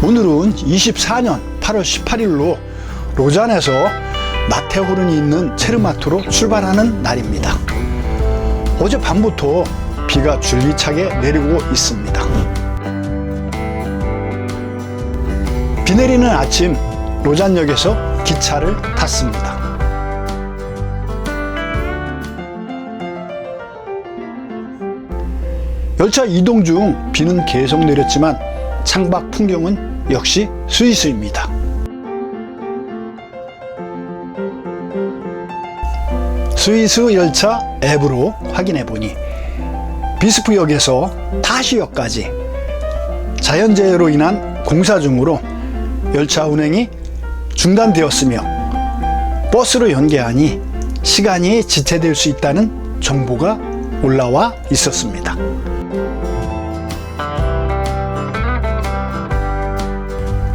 오늘은 24년 8월 18일로 로잔에서 마테호른이 있는 체르마트로 출발하는 날입니다. 어제 밤부터 비가 줄기차게 내리고 있습니다. 비 내리는 아침 로잔역에서 기차를 탔습니다. 열차 이동 중 비는 계속 내렸지만 창밖 풍경은 역시 스위스입니다. 스위스 열차 앱으로 확인해 보니 비스프역에서 타시역까지 자연재해로 인한 공사 중으로 열차 운행이 중단되었으며 버스로 연계하니 시간이 지체될 수 있다는 정보가 올라와 있었습니다.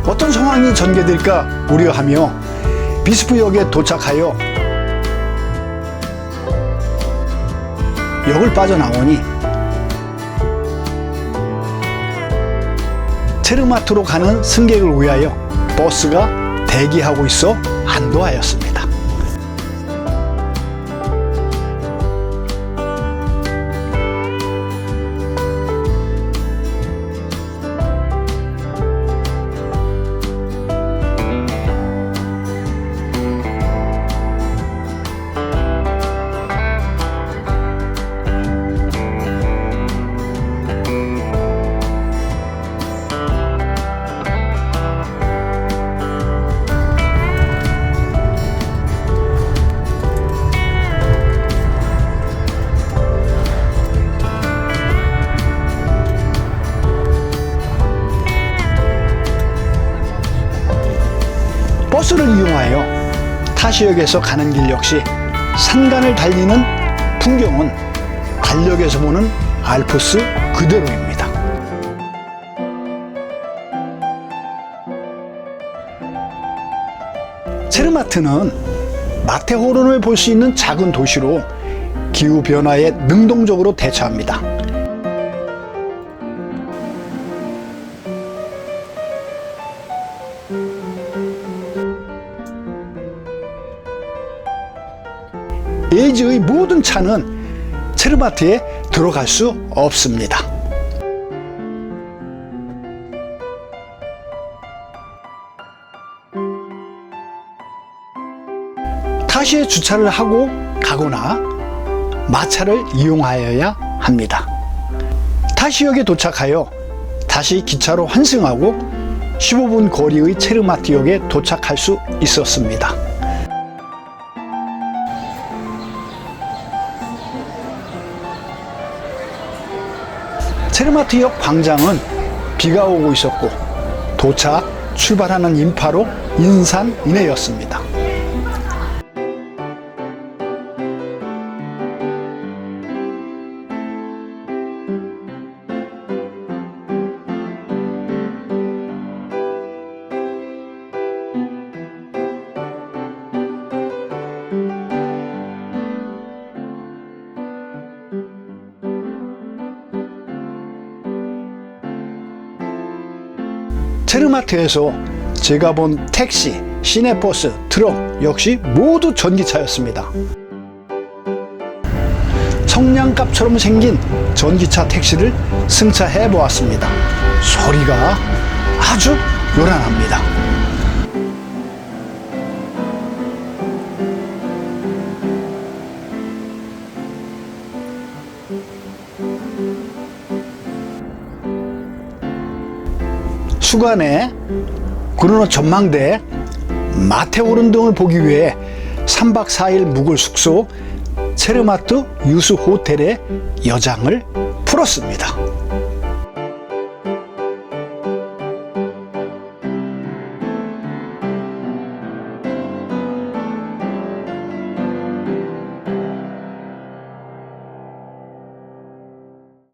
어떤 상황이 전개될까 우려하며 비스프역에 도착하여 역을 빠져나오니 체르마트로 가는 승객을 위하여 버스가 대기하고 있어 안도하였습니다. 버스를 이용하여 타시역에서 가는 길 역시 산간을 달리는 풍경은 달력에서 보는 알프스 그대로입니다. 체르마트는 마테호른을 볼 수 있는 작은 도시로 기후 변화에 능동적으로 대처합니다. 예지의 모든 차는 체르마트에 들어갈 수 없습니다. 타시에 주차를 하고 가거나 마차를 이용하여야 합니다. 타시역에 도착하여 다시 기차로 환승하고 15분 거리의 체르마트역에 도착할 수 있었습니다. 체르마트역 광장은 비가 오고 있었고 도착, 출발하는 인파로 인산인해였습니다. 체르마트에서 제가 본 택시, 시내버스, 트럭 역시 모두 전기차였습니다. 성냥갑처럼 생긴 전기차 택시를 승차해 보았습니다. 소리가 아주 요란합니다. 수간에 그러나 전망대 마테오른 등을 보기 위해 3박 4일 묵을 숙소 체르마트 유스 호텔에 여장을 풀었습니다.